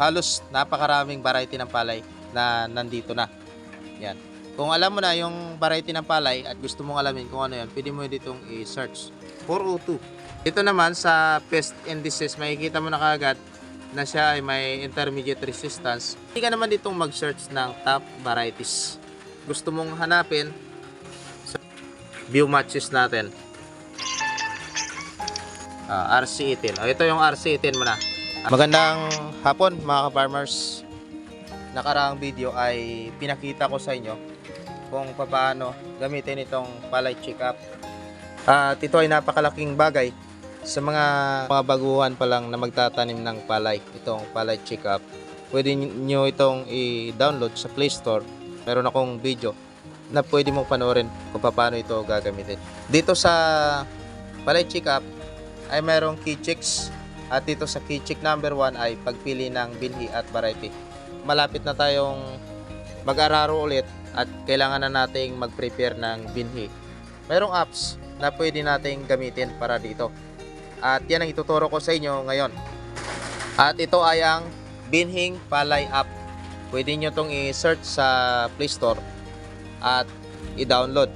halos napakaraming variety ng palay na nandito na. Yan. Kung alam mo na yung variety ng palay at gusto mong alamin kung ano yan, pwede mo ditong i-search. 402. Dito naman sa pest and disease, makikita mo na kagad na siya ay may intermediate resistance. Hindi ka naman ditong mag-search ng top varieties. Gusto mong hanapin sa view matches natin. Ah, RC18. O, ito yung RC18 mo na. Magandang hapon mga ka-farmers. Nakaraang video ay pinakita ko sa inyo kung paano gamitin itong palay check-up. At ito ay napakalaking bagay sa mga mga baguhan pa lang na magtatanim ng palay. Itong palay check-up. Pwede nyo itong i-download sa Play Store. Meron akong video na pwede mong panoorin kung paano ito gagamitin. Dito sa palay check-up ay mayroong key checks at dito sa key check number 1 ay pagpili ng binhi at variety. Malapit na tayong mag-araro ulit at kailangan na nating mag-prepare ng binhi. Mayroong apps na pwede nating gamitin para dito. At yan ang ituturo ko sa inyo ngayon. At ito ay ang Binhing Palay app. Pwede nyo itong i-search sa Play Store at i-download.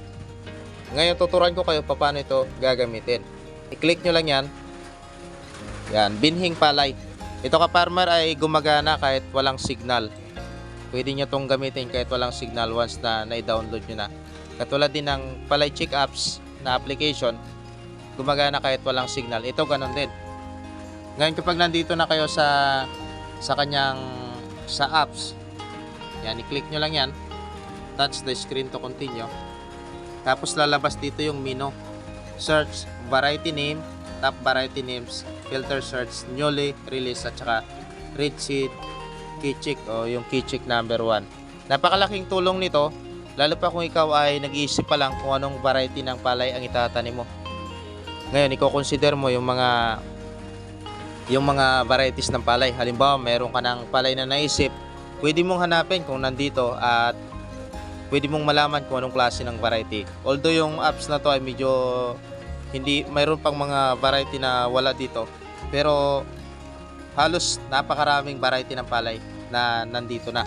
Ngayon tuturuan ko kayo paano ito gagamitin. I-click nyo lang yan. Yan, Binhing Palay. Ito ka farmer ay gumagana kahit walang signal. Pwede nyo itong gamitin kahit walang signal once na na-download nyo na. Katulad din ng Palay Check Apps na application, gumagana kahit walang signal. Ito ganun din. Ngayon kapag nandito na kayo sa sa kanyang sa apps, yan, i-click nyo lang yan. Touch the screen to continue. Tapos lalabas dito yung menu. Search, variety name, top variety names, filter search, newly released at saka sheet, keycheck o yung keycheck number 1. Napakalaking tulong nito, lalo pa kung ikaw ay nag-iisip pa lang kung anong variety ng palay ang itatanim mo. Ngayon, i-consider mo yung mga yung mga varieties ng palay. Halimbawa, meron ka ng palay na naisip, pwede mong hanapin kung nandito at pwede mong malaman kung anong klase ng variety. Although yung apps na to ay medyo hindi mayroon pang mga variety na wala dito, pero halos napakaraming variety ng palay na nandito na.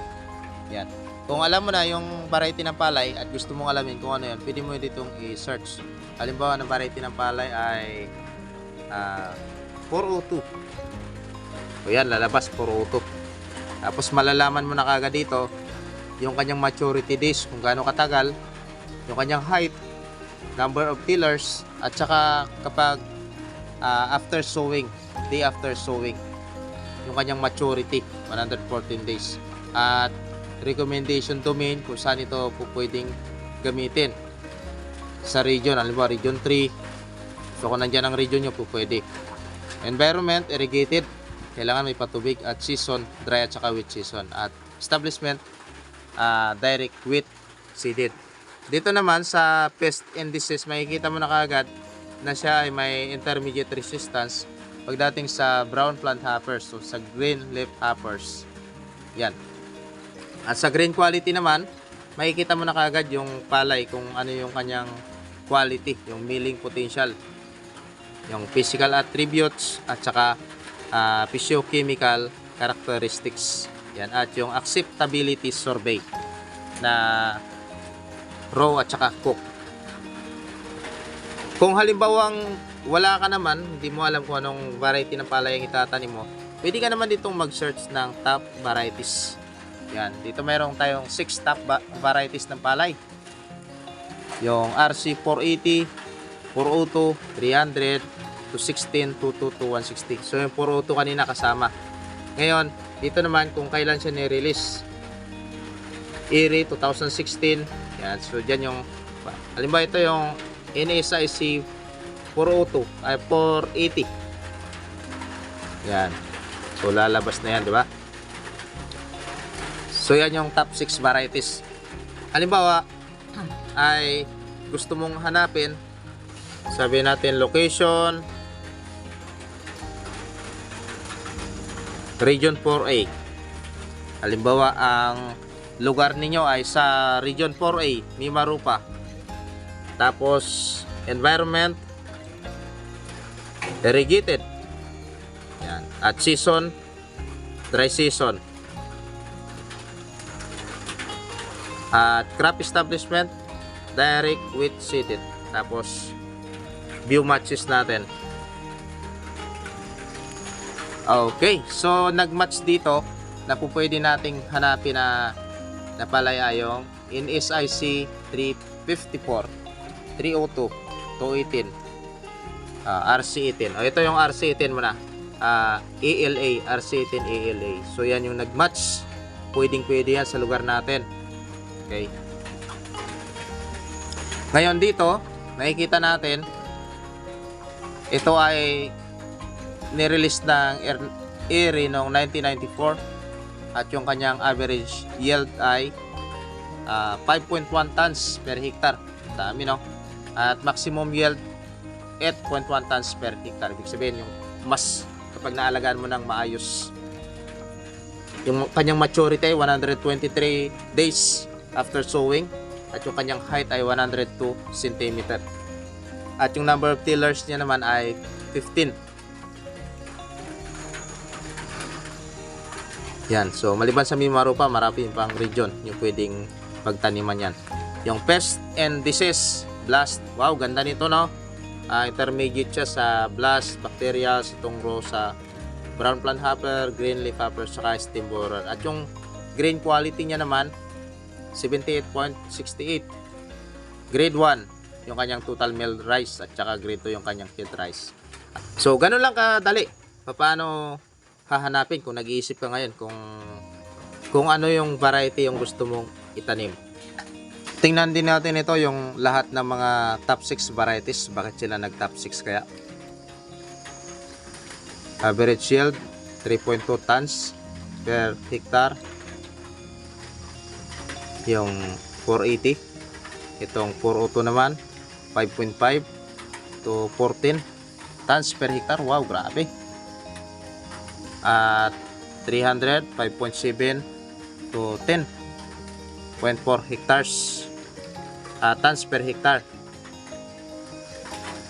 Yan. Kung alam mo na yung variety ng palay at gusto mong alamin kung ano yan, pwede mo ditong i-search. Halimbawa, ng variety ng palay ay ah, 402. O yan, lalabas 402. Tapos malalaman mo na kagad dito yung kanyang maturity days, kung gaano katagal, yung kanyang height, number of tillers, at saka kapag ah, after sowing, day after sowing, yung kanyang maturity, 114 days. At recommendation domain kung saan ito po pwedeng gamitin sa region, halimbawa region 3. So kung nandiyan ang region nyo po pwede. Environment, irrigated, kailangan may patubig at season, dry at saka wet season. At establishment, ah, direct wheat seeded. Dito naman sa pest and disease, makikita mo na kagad na siya ay may intermediate resistance pagdating sa brown plant hoppers so sa green leaf hoppers. Yan. At sa green quality naman, makikita mo na kagad yung palay kung ano yung kanyang quality, yung milling potential, yung physical attributes at saka ah, physiochemical characteristics. Yan at yung acceptability survey na raw at saka cook. Kung halimbawang wala ka naman, hindi mo alam kung anong variety ng palay ang itatanim mo, pwede ka naman ditong mag-search ng top varieties. Yan, dito mayroong tayong 6 top varieties ng palay. Yung RC 480, 402, 300, 216, 222, 160. So yung 402 kanina kasama. Ngayon, dito naman kung kailan siya ni-release. ERI 2016. Yan, so dyan yung halimbawa ito yung NSIC 402 ay 480. Yan. So lalabas na yan, di ba? So yan yung top 6 varieties. Halimbawa ay gusto mong hanapin sabi natin location Region 4A. Halimbawa ang lugar ninyo ay sa Region 4A, Mimarupa. Tapos environment irrigated. Yan. At season dry season. At crop establishment, direct with seeded. Tapos, view matches natin. Okay, so nag-match dito na po pwede nating hanapin na napalaya yung in SIC 354, 302, 218, ah, RC18. O, ito yung RC18 mo na. Ah, ALA, RC18 ALA. So, yan yung nag-match. Pwedeng pwede yan sa lugar natin. Okay. Ngayon dito, nakikita natin, ito ay nirelease ng Air- ERI noong 1994 at yung kanyang average yield ay ah, 5.1 tons per hectare. Dami no? At maximum yield 8.1 tons per hectare. Ibig sabihin yung mas kapag naalagaan mo ng maayos. Yung kanyang maturity ay 123 days after sowing at yung kanyang height ay 102 cm. At yung number of tillers niya naman ay 15. Yan. So, maliban sa Mimarupa, marami pang region yung pwedeng pagtaniman yan. Yung pest and disease, blast. Wow, ganda nito, no? Ah, intermediate siya sa blast, bacteria, itong rosa, brown plant hopper, green leaf hopper, saka stem borer. At yung grain quality niya naman, 78.68. Grade 1, yung kanyang total meal rice at saka grade 2 yung kanyang field rice. So, ganun lang kadali. Paano hahanapin kung nag-iisip ka ngayon kung kung ano yung variety yung gusto mong itanim. Tingnan din natin ito yung lahat ng mga top 6 varieties. Bakit sila nag top 6 kaya? Average yield 3.2 tons per hectare. Yung 480. Itong 402 naman 5.5 to 14 tons per hectare. Wow, grabe at 300 5.7 to 10.4 hectares uh, tons per hectare.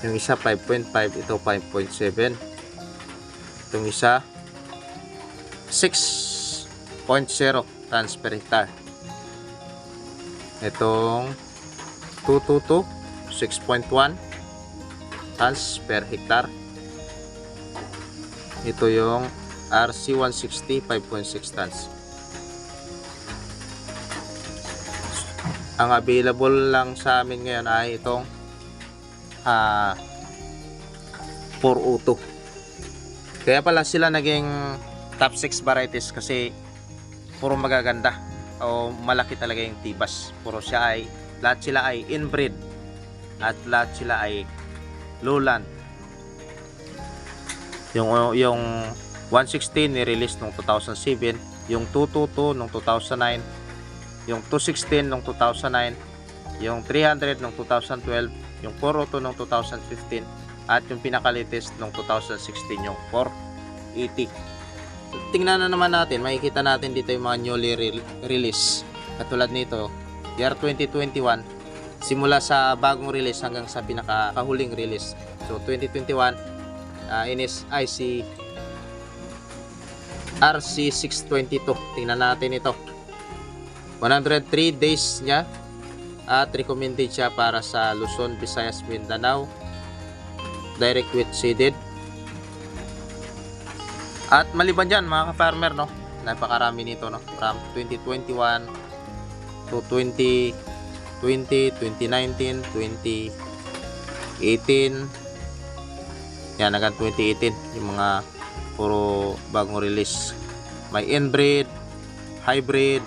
Yung isa 5.5 ito 5.7 itong isa 6.0 tons per hectare. Itong 222 6.1 tons per hectare. Ito yung RC160 5.6 tons. Ang available lang sa amin ngayon ay itong ah 402. Kaya pala sila naging top 6 varieties kasi puro magaganda o malaki talaga yung tibas. Puro siya ay lahat sila ay inbreed at lahat sila ay lowland. Yung yung 116 ni-release noong 2007, yung 222 noong 2009, yung 216 noong 2009, yung 300 noong 2012, yung 402 noong 2015, at yung pinaka-latest noong 2016, yung 480. Tingnan na naman natin, makikita natin dito yung mga newly re- release. Katulad nito, year 2021, simula sa bagong release hanggang sa pinaka-huling release. So 2021, uh, NSIC RC622. Tingnan natin ito. 103 days niya at recommended siya para sa Luzon, Visayas, Mindanao. Direct with seeded. At maliban dyan mga ka-farmer no, napakarami nito no. From 2021 to 2020, 2019, 2018. Yan, hanggang 2018 yung mga puro bagong release. May inbreed hybrid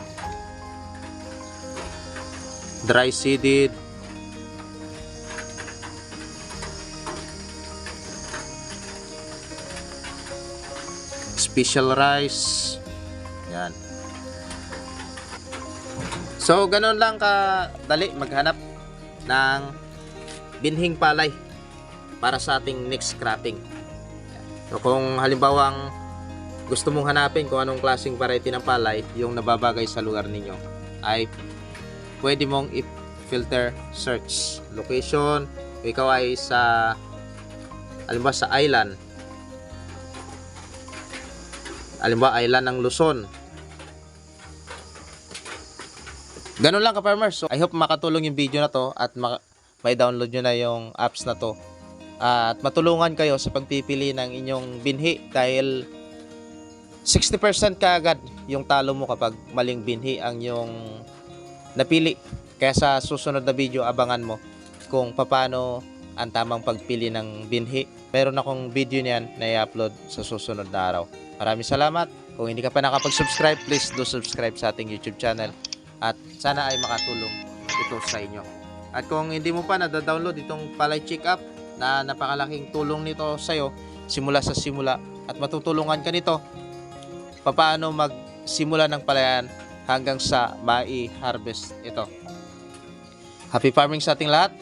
dry seeded. Special rice. Yan. So ganun lang ka dali maghanap ng binhing palay para sa ating next cropping So kung halimbawang gusto mong hanapin kung anong klaseng variety ng palay yung nababagay sa lugar ninyo ay pwede mong i-filter search location ikaw ay sa halimbawa sa island Alimbawa, island ng Luzon. Ganun lang ka-farmers. So, I hope makatulong yung video na to at ma- may download nyo na yung apps na to. At matulungan kayo sa pagpipili ng inyong binhi dahil 60% kaagad yung talo mo kapag maling binhi ang yung napili. Kaya sa susunod na video, abangan mo kung paano ang tamang pagpili ng binhi. Meron akong video niyan na i-upload sa susunod na araw. Maraming salamat. Kung hindi ka pa nakapag-subscribe, please do subscribe sa ating YouTube channel. At sana ay makatulong ito sa inyo. At kung hindi mo pa nadadownload itong Palay Check Up na napakalaking tulong nito sa iyo simula sa simula at matutulungan ka nito paano magsimula ng palayan hanggang sa mai-harvest ito. Happy farming sa ating lahat.